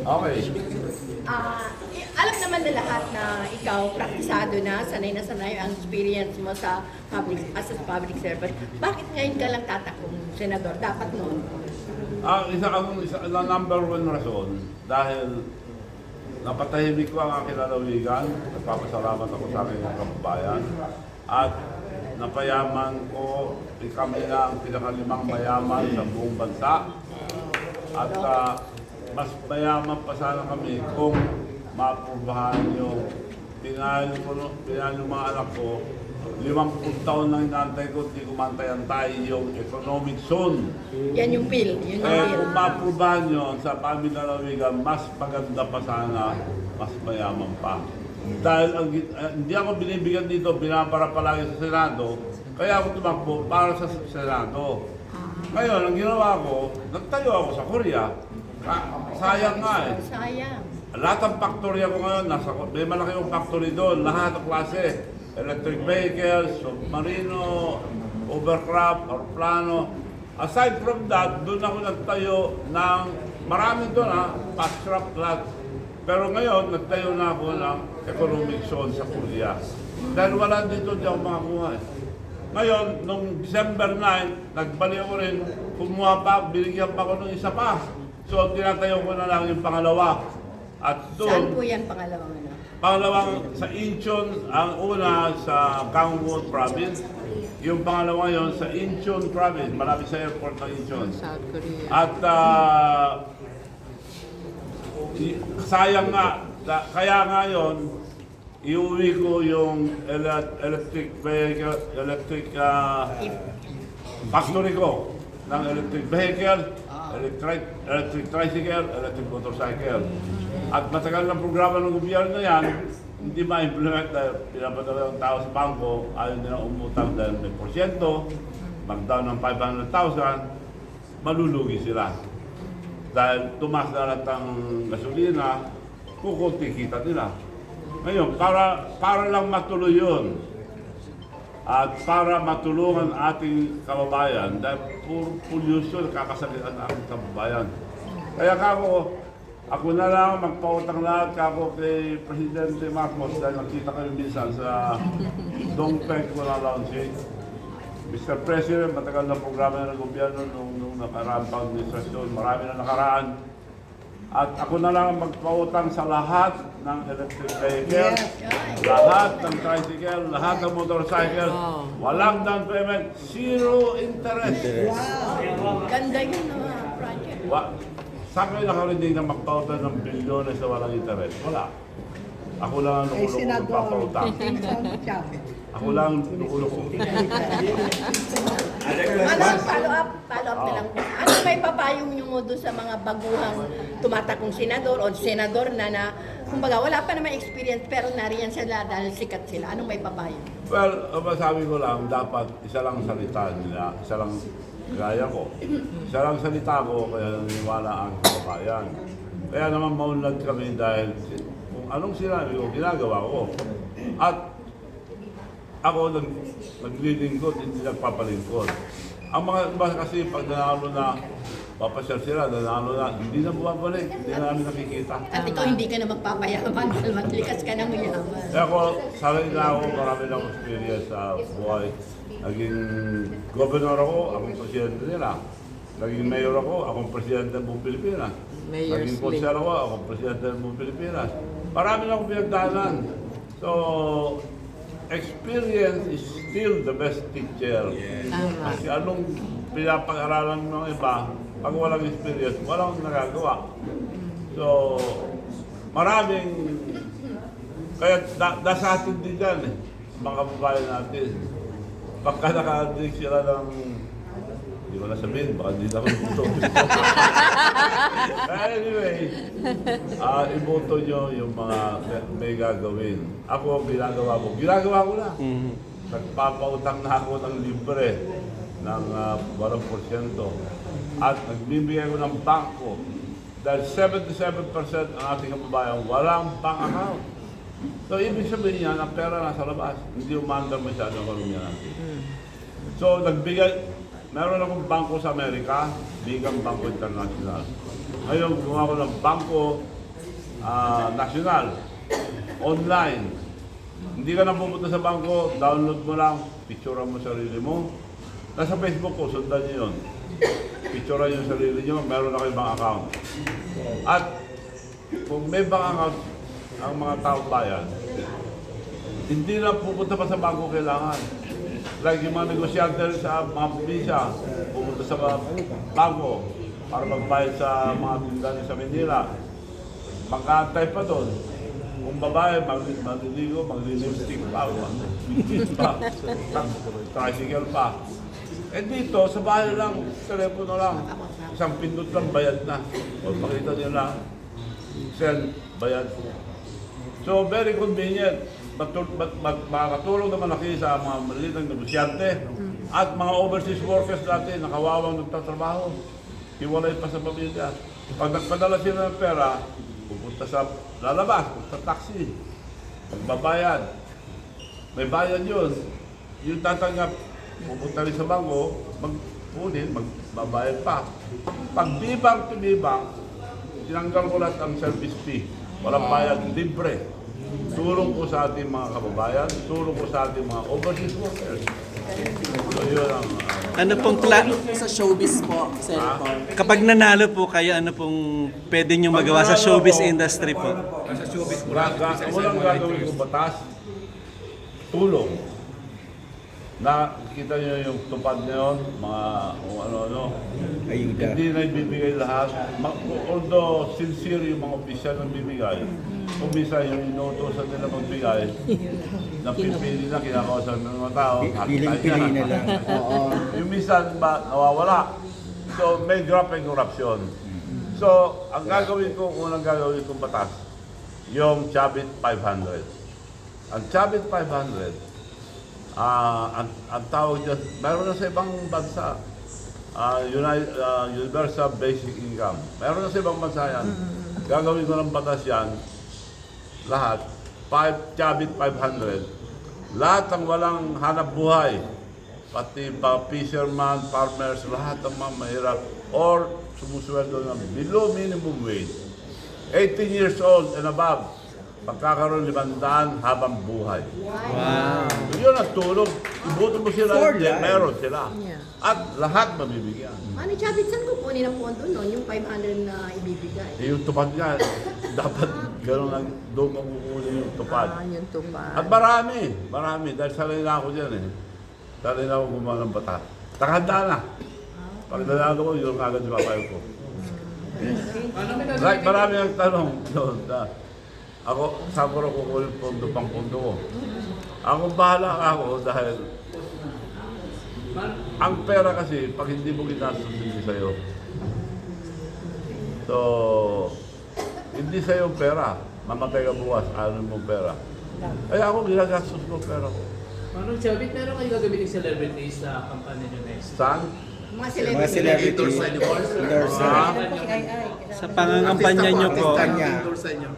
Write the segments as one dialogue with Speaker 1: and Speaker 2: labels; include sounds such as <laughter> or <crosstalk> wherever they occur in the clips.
Speaker 1: Okay.
Speaker 2: Ah, alam naman na lahat na ikaw praktisado na, sanay na sanay ang experience mo sa public as a public servant. Bakit ngayon ka lang tatakong senador? Dapat noon.
Speaker 1: Ang isa ang isa na number one rason dahil napatahimik ko ang aking lalawigan. Nagpapasalamat ako sa aking kababayan. At napayaman ko, kami na ang pinakalimang mayaman sa buong bansa. At ah, mas mayaman pa sana kami kung maaprubahan yung pinahal ko, yung mga anak ko. Limang taon nang inaantay ko, hindi ko mantay-antay yung economic zone.
Speaker 2: Yan yung bill. Yun yung
Speaker 1: Eh,
Speaker 2: bill.
Speaker 1: kung maaprubahan yun sa pamilalawigan, mas maganda pa sana, mas mayaman pa. Dahil ang, eh, hindi ako binibigyan dito, binabara palagi sa Senado, kaya ako tumakbo para sa Senado. Ngayon, ang ginawa ko, nagtayo ako sa Korea. Ka- sayang nga eh.
Speaker 2: Sayang.
Speaker 1: Lahat ng factory ako ngayon, nasa, may malaki yung factory doon, lahat ng klase. Electric vehicles, submarino, overcraft, aeroplano. Aside from that, doon ako nagtayo ng, marami doon ha, fast trap lahat. Pero ngayon, nagtayo na ako ng economic zone sa Korea. Dahil wala dito, di ako makakuha eh. Ngayon, nung December 9, nagbalik ako rin, kumuha pa, binigyan pa ako ng isa pa. So, tinatayo ko na lang yung pangalawa. At
Speaker 2: Saan po
Speaker 1: doon,
Speaker 2: yan pangalawang ano?
Speaker 1: pangalawang sa Incheon, ang una sa Gangwon Province. Yung pangalawa yon sa Incheon Province, malapit sa airport ng Incheon.
Speaker 3: South Korea.
Speaker 1: At ah, y- sayang nga, da- kaya nga yun, iuwi ko yung ele- electric vehicle, electric ah, factory ko ng electric vehicle, electric, electric tricycle, electric motorcycle. At matagal na programa ng gobyerno yan, hindi ma-implement dahil pinapadala ng tao sa bangko, ayaw nila umutang dahil may porsyento, mag-down ng 500,000, malulugi sila. Dahil tumas na lahat ng gasolina, kukunti kita nila. Ngayon, para, para lang matuloy yun, at para matulungan ating kababayan dahil puro pollution kakasalitan ang ating kababayan. Kaya kako, ako na lang magpautang lahat kako kay Presidente Marcos dahil nakita kayo minsan sa Dongpeng na launching. Mr. President, matagal na programa ng gobyerno nung, nung nakaraan pa administrasyon, marami na nakaraan. At ako na lang ang magpautang sa lahat ng electric vehicle, lahat ng tricycle, lahat ng motorcycle.
Speaker 3: Wow.
Speaker 1: Walang down payment, zero interest.
Speaker 2: Ganda yun mga project.
Speaker 1: Wa, saan kayo nakarinig na magpautang ng bilyones sa walang interest? Wala. Ako lang ang
Speaker 4: Ay,
Speaker 1: nukulong ko
Speaker 4: senador.
Speaker 1: papautang.
Speaker 4: Pinsan siya.
Speaker 1: Ako lang ang nukulong ko.
Speaker 2: Ano, follow up, follow up na lang. May papayong nyo mo doon sa mga baguhang tumatakong senador o senador na na, kumbaga wala pa naman experience pero nariyan sila dahil sikat sila. Anong may papayong?
Speaker 1: Well, ang masabi ko lang, dapat isa lang salita nila, isa lang gaya ko. Isa lang salita ko, kaya naniniwala ang kababayan. Kaya naman maunlad kami dahil kung anong sinabi ko, ginagawa ko. At ako nag, naglilingkod, hindi nagpapalingkod. Ang mga iba kasi pag nanalo na, papasyal sila, nanalo na, hindi na bumabalik, hindi na namin nakikita.
Speaker 2: At ikaw hindi ka na magpapayaman <laughs> dahil matlikas ka ng yaman.
Speaker 1: Kaya ako, sanay na ako, marami na akong experience sa buhay. Naging governor ako, akong presidente nila. Naging mayor ako, akong presidente ng buong Pilipinas.
Speaker 3: Mayor's
Speaker 1: Naging konsyal ako, akong presidente ng buong Pilipinas. Marami na akong pinagdaanan. So, experience is still the best teacher.
Speaker 3: Tama.
Speaker 1: Kasi anong pinapag-aralan ng iba, pag walang experience, walang nagagawa. So, maraming, kaya da, nasa atin din yan eh, mga kababayan natin. Pagka naka-addict sila ng, hindi ko na sabihin, baka hindi na ako gusto. <laughs> anyway, ah iboto nyo yung mga may gagawin. Ako, ginagawa ko. Ginagawa ko na. Nagpapautang na ako ng libre ng uh, 8%. At nagbibigay ko ng bangko. Dahil 77% ang ating kababayan walang bank account. So, ibig sabihin niya, ang pera nasa labas. Hindi umandar masyado ang ekonomiya natin. So, nagbigay, meron akong bangko sa Amerika, Bigang Bangko International. Ngayon, gumawa ko ng bangko ah, nasyonal, online. Hindi ka na pupunta sa bangko, download mo lang, picturean mo sarili mo. Nasa Facebook ko, sundan niyo yun. Picturean yung sarili niyo, meron na kayong bank account. At kung may bank account ang mga taong bayan, hindi na pupunta pa sa bangko kailangan. Like yung mga negosyante sa mga probinsya, pupunta sa bangko para magbayad sa mga tindahan sa Manila. Magkaantay pa doon. Kung babae, mag- maliligo, maglilipstick pa, mag-kiss <laughs> pa, tricycle pa. Eh dito, sa bahay lang, telepono lang. Isang pindot lang, bayad na. O makita lang, send, bayad. So, very convenient. Matul- mat- mat- makakatulong naman laki sa mga maliit na negosyante at mga overseas workers natin na kawawang nagtatrabaho. Hiwalay pa sa pamilya. Pag nagpadala sila ng pera, pupunta sa lalabas, sa taxi, magbabayad. May bayad yun. Yung tatanggap, pupunta rin sa bangko, magpunin, magbabayad pa. Pag bibang tumibang, tinanggal ko lahat ang service fee. Walang bayad, libre. Tulong ko sa ating mga kababayan, tulong ko sa ating mga overseas workers. So yun ang... ah,
Speaker 3: Ano pong kla-
Speaker 4: sa showbiz po, Senator.
Speaker 3: kapag nanalo po kayo, ano pong pwede nyo magawa sa showbiz industry po?
Speaker 1: wala, ga, walang gagawin kong batas. Tulong. Na kita nyo yung tupad na yun, mga kung ano-ano.
Speaker 5: Ayuda.
Speaker 1: Hindi na ibibigay lahat. Ma- although sincere yung mga opisyal na bibigay, kung minsan yung inuutosan nila magbigay, <laughs> napipili na, kinakausap ng mga tao,
Speaker 5: Piling-pili na lang. <laughs> Oo.
Speaker 1: yung minsan ba, nawawala. So, may graft and corruption. So, ang gagawin ko, unang gagawin kong batas, yung Chabit 500. Ang Chabit 500, ah ang, ang tawag dyan, meron na sa ibang bansa, ah United, ah, Universal Basic Income. Meron na sa ibang bansa yan. Gagawin ko ng batas yan, lahat, 5, Chabit 500. Lahat ng walang hanap buhay, pati pa fisherman, farmers, lahat ng mga mahirap or sumusweldo ng below minimum wage. 18 years old and above, pagkakaroon limandaan habang buhay.
Speaker 3: Wow.
Speaker 1: So yun ang tulong. Ibuto mo sila,
Speaker 5: For
Speaker 1: hindi,
Speaker 5: life.
Speaker 1: meron sila. At lahat mabibigyan.
Speaker 2: Ano, Chavit, saan kukunin ang pondo no? Yung 500 na ibibigay?
Speaker 1: Eh, yung tupad nga, <laughs> dapat gano'n lang, doon makukunin yung tupad.
Speaker 2: Ah, yung tupa.
Speaker 1: At marami, marami. Dahil sanay na ako dyan eh. Sanay na ako gumawa ng bata. Nakahanda na. Pag nanalo ko, yun agad yung papayo ko. Right, marami ang tanong doon. Na, ako, saan ko rin kukunin pondo pang pondo ko? Ako bahala ako dahil ang pera kasi, pag hindi mo ginastos, hindi sa'yo. So, hindi sa'yo pera. Mamatay ka bukas, ano mong pera. Kaya ako ginagastos ko pera ko.
Speaker 6: Manong Chavit, meron kayo gagamitin celebrities sa kampanya nyo next?
Speaker 1: Saan?
Speaker 2: Mga
Speaker 5: Mga
Speaker 2: celebrity.
Speaker 5: celebrity.
Speaker 6: Endorse endorse.
Speaker 5: Endorse.
Speaker 1: Ah,
Speaker 3: Sa pangangampanya nyo po,
Speaker 5: Artista niya.
Speaker 6: Endorse sa inyo.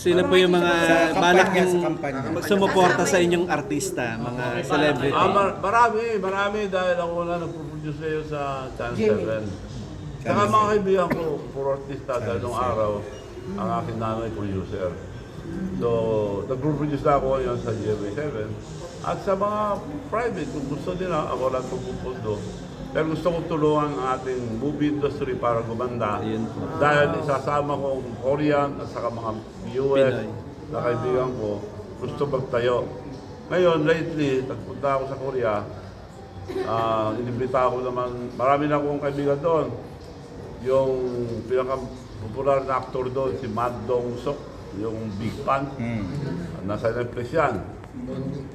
Speaker 3: Sino po yung mga
Speaker 5: Sa
Speaker 3: balak
Speaker 5: kampanya,
Speaker 3: yung
Speaker 5: sa kampanya.
Speaker 3: sumuporta sa inyong artista, mga celebrity?
Speaker 1: ah, mar- marami, marami dahil ako na nagpo-produce sa'yo sa Channel 7. Saka mga kaibigan ko, puro artista dahil nung araw, ang aking nanay producer. So, nag-produce na ako ngayon sa GMA7. At sa mga private, kung gusto nila, ako lang pupupundo. Pero gusto kong tulungan ang ating movie industry para gumanda. Dahil isasama ko ang Korean at saka mga US
Speaker 3: Pinoy.
Speaker 1: na kaibigan ko, gusto magtayo. Ngayon, lately, nagpunta ako sa Korea. Ah, inimbita ako naman, marami na akong kaibigan doon. Yung pinaka-popular na actor doon, si Mad Dong Sok, yung Big Fan.
Speaker 5: Hmm.
Speaker 1: Nasa Netflix yan.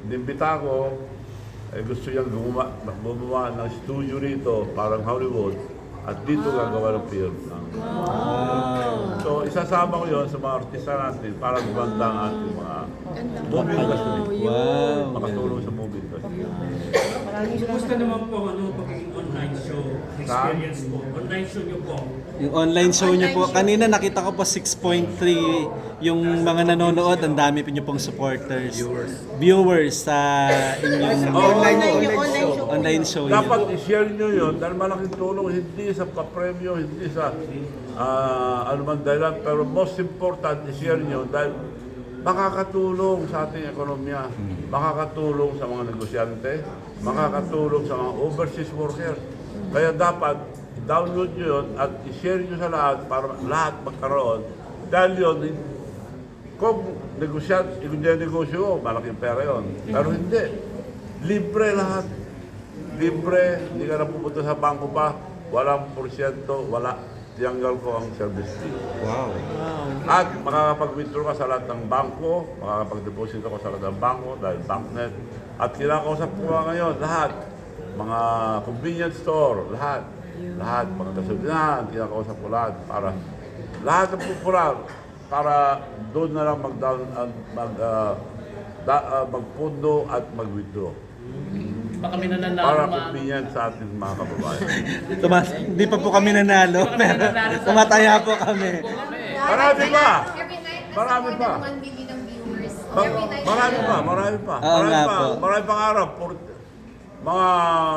Speaker 1: Inimbita ko, eh gusto niyang gumawa, gumawa ng studio rito, parang Hollywood, at dito gagawa ng film. So, isasama ko yun sa mga artista natin para gumanda ang ating mga movie industry.
Speaker 3: Wow.
Speaker 1: Makatulong sa movie industry.
Speaker 7: Kumusta naman po ano pagiging online show? Experience po. Online show niyo po.
Speaker 3: Yung online show niyo po, kanina nakita ko po 6.3 yung mga nanonood, ang dami po niyo pong supporters. Viewers. sa inyong
Speaker 5: Online,
Speaker 2: Online,
Speaker 5: online
Speaker 2: online
Speaker 5: show.
Speaker 2: show.
Speaker 3: online show niyo.
Speaker 1: Dapat i-share nyo yun dahil malaking tulong hindi sa papremyo, hindi sa ah, ano man dahilan. Pero most important, i-share nyo dahil makakatulong sa ating ekonomiya, makakatulong sa mga negosyante, makakatulong sa mga overseas workers. Kaya dapat download nyo yun at i-share nyo sa lahat para lahat magkaroon. Dahil yun, kung negosyant, kung negosyo ko, malaking pera yun. Pero hindi. Libre lahat. Libre, hindi ka na pupunta sa bangko pa, walang porsyento, wala. Tiyanggal ko ang service fee.
Speaker 5: Wow.
Speaker 1: At makakapag-withdraw ka sa lahat ng bangko, makakapag-deposit ako sa lahat ng bangko dahil banknet. At kinakausap ko nga ngayon, lahat. Mga convenience store, lahat. Lahat, mga gasolinahan, kinakausap ko lahat para lahat ng popular para doon na lang mag-down, uh, mag, uh, da, uh, magpundo at mag-withdraw.
Speaker 6: Baka may nananalo
Speaker 1: Para
Speaker 6: ma-
Speaker 1: convenient sa ating mga kababayan. <laughs>
Speaker 3: Tumas, hindi pa po kami nanalo, pero tumataya po kami.
Speaker 1: Marami pa! Marami pa.
Speaker 8: than 1 million ang viewers.
Speaker 1: Ma-
Speaker 8: Every night.
Speaker 1: marami pa, marami pa. Marami pa,
Speaker 3: po.
Speaker 1: marami pang araw. Mga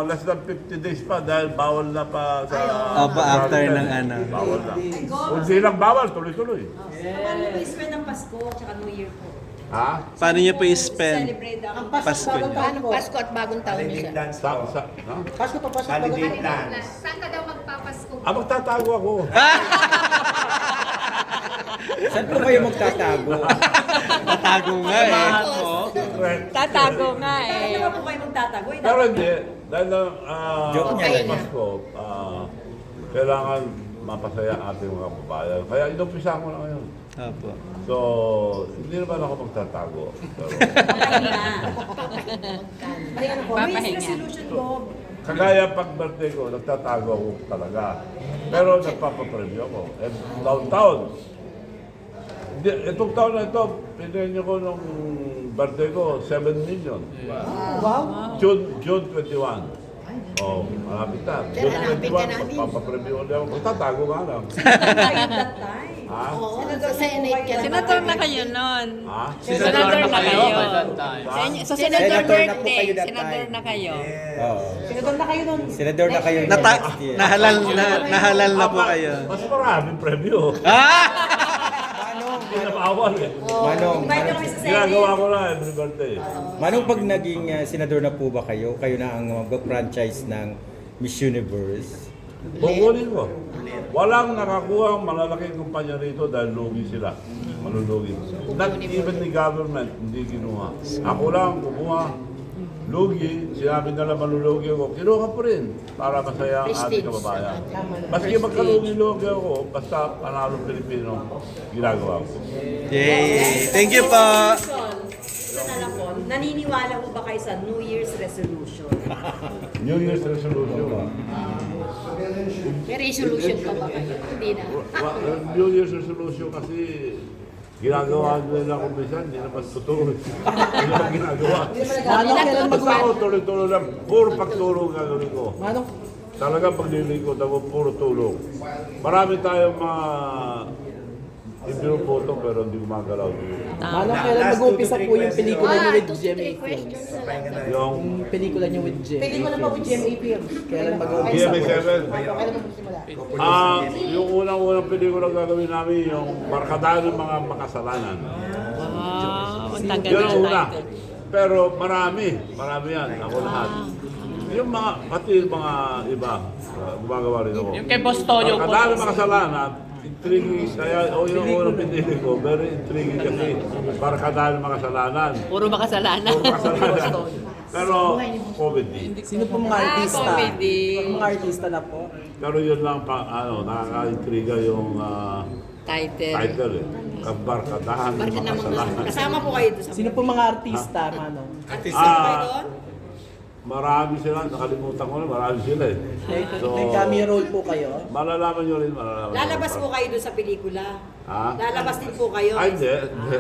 Speaker 1: less than 50 days pa dahil bawal na pa sa...
Speaker 3: Opo, after
Speaker 1: sa-
Speaker 3: ng ano.
Speaker 1: Bawal na. Kung bawal, tuloy-tuloy.
Speaker 9: Paano po i-spend ang Pasko at New Year po?
Speaker 1: Ha?
Speaker 3: Paano niyo po i-spend
Speaker 9: Celebrate ang
Speaker 3: Pasko niyo?
Speaker 2: Paano Pasko at bagong taon niyo siya?
Speaker 1: Sa, sa, ha?
Speaker 5: Pasko pa, Pasko pa.
Speaker 8: Holiday plans. Saan ka daw magpapasko?
Speaker 1: Ah, magtatago ako. <laughs>
Speaker 5: Saan po kayo magtatago?
Speaker 3: Tatago nga eh.
Speaker 9: Tatago nga eh. Ano naman po kayo magtatago? Eh,
Speaker 1: Pero hindi, dahil lang, ah,
Speaker 5: Joke niya
Speaker 2: lang.
Speaker 1: Pasko, ah, kailangan mapasaya ang ating mga kababayan. Kaya inumpisa ko na ngayon.
Speaker 3: Opo.
Speaker 1: So, hindi naman ako magtatago. Pero,
Speaker 9: Papahinga. Ay, ano po? May
Speaker 2: Papahinga.
Speaker 9: resolution po.
Speaker 1: Kagaya pag birthday ko, nagtatago ako talaga. Pero nagpapapremyo ako. And taon-taon. Hindi, itong taon na ito, pinrenyo ko nung birthday ko, 7 million.
Speaker 9: Wow.
Speaker 1: June, June 21. Oh, malapit na. June
Speaker 2: hanapin
Speaker 1: 21,
Speaker 2: ka namin.
Speaker 1: magpapapremyo ulit ako. Magtatago nga lang.
Speaker 9: That time.
Speaker 1: Ha?
Speaker 2: Oo, sa Senate ka.
Speaker 10: Senator na kayo nun.
Speaker 1: Ha?
Speaker 10: Senator na kayo.
Speaker 6: by that time.
Speaker 10: Sa Senator
Speaker 5: Senator na po
Speaker 10: birthday,
Speaker 5: kayo that
Speaker 10: Senator
Speaker 5: time.
Speaker 10: na kayo.
Speaker 5: Oo.
Speaker 9: Senador na kayo nun.
Speaker 5: Senador na kayo
Speaker 3: Nata
Speaker 5: next year.
Speaker 3: nahalal na nahalal na po kayo.
Speaker 1: Mas maraming premyo.
Speaker 3: Ah!
Speaker 5: Manong,
Speaker 1: Hindi na maawal eh.
Speaker 5: Manong,
Speaker 9: Invite nyo
Speaker 5: Manong,
Speaker 9: kami sa
Speaker 1: Ginagawa ko na every birthday.
Speaker 5: Manong pag naging uh, senador na po ba kayo, kayo na ang mag-franchise ng Miss Universe.
Speaker 1: Kukunin ko. Walang nakakuha ang malalaking kumpanya rito dahil lugi sila. Malulugi. Not even the government, hindi kinuha. Ako lang kumuha. Lugi, sinabi nila malulugi ako. Kinuha ko rin para masaya ang ating kababayan. Maski magkalugi-lugi ako, basta panalo Pilipino, ginagawa ko.
Speaker 3: Yay! Thank you po!
Speaker 9: Sa talapon, naniniwala po ba kayo sa New Year's resolution? <laughs>
Speaker 1: New Year's resolution.
Speaker 2: May resolution pa ba kayo? Hindi na.
Speaker 1: New Year's resolution kasi ginagawa nila kung minsan, hindi naman totoo. Hindi naman ginagawa.
Speaker 9: Manong kailan
Speaker 1: Basta ako tuloy-tuloy lang, puro pagtulong gagawin ko.
Speaker 9: Manong
Speaker 1: Talagang paglilingkod ako, puro tulong. Marami tayong mga ibinupoto pero hindi gumagalaw.
Speaker 4: Manong kailan mag-uumpisa po yung pelikula niyo
Speaker 2: Ah,
Speaker 4: with
Speaker 2: two,
Speaker 4: GMA
Speaker 2: three
Speaker 4: Films?
Speaker 2: questions na lang.
Speaker 1: Yung
Speaker 4: Yung pelikula niyo with GMA
Speaker 9: Pelikula pa with GMA Films.
Speaker 4: Kailan mag-uumpisa
Speaker 1: GMA
Speaker 4: po?
Speaker 1: 7.
Speaker 9: Kailan magsimula?
Speaker 1: Ah, yung unang-unang pelikula gagawin namin, yung Barkadahan ng mga makasalanan.
Speaker 10: Wow, ang tagal
Speaker 1: Yun
Speaker 10: ng
Speaker 1: ang una.
Speaker 10: title.
Speaker 1: Pero marami, marami yan. Ako lahat. Yung mga, pati yung mga iba, uh, gumagawa rin ako.
Speaker 6: Yung kay Boss Toyo po.
Speaker 1: Kadami mga kasalanan, intriguing, kaya o yung unang pinili ko, very intriguing kasi para kadami mga kasalanan.
Speaker 10: Puro makasalanan.
Speaker 1: Puro kasalanan. <laughs> Pero comedy.
Speaker 4: Sino po mga
Speaker 10: Ah,
Speaker 4: artista?
Speaker 10: comedy.
Speaker 4: Mga artista na po.
Speaker 1: Pero yun lang pa, ano, nakaka-intriga yung ah,
Speaker 10: Title.
Speaker 1: title eh. Kabarkadahan ng
Speaker 2: Bakit
Speaker 1: mga
Speaker 2: naman kasama po kayo doon sa
Speaker 4: Sino po mga artista, Manong?
Speaker 2: Artista ba kayo
Speaker 1: Ah,
Speaker 2: doon?
Speaker 1: Marami sila, nakalimutan ko na, marami sila eh. So,
Speaker 4: may cameo role po kayo.
Speaker 1: malalaman nyo rin, malalaman nyo
Speaker 9: Lalabas po kayo doon sa pelikula.
Speaker 1: Ha?
Speaker 9: Lalabas din po kayo.
Speaker 1: Ay, hindi. hindi.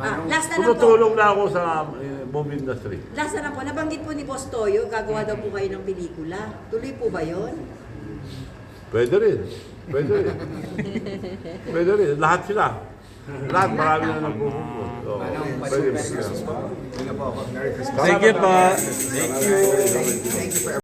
Speaker 9: Ah, last na lang po.
Speaker 1: Tumutulong na ako sa eh, movie industry.
Speaker 9: Last na lang po. Nabanggit po ni Boss Toyo, gagawa daw po kayo ng pelikula. Tuloy po ba yon?
Speaker 1: Pwede rin. Pwede rin. <laughs> Pwede rin. Lahat sila. Lahat, marami na nagpupunod. So, pwede rin.
Speaker 3: Thank you po.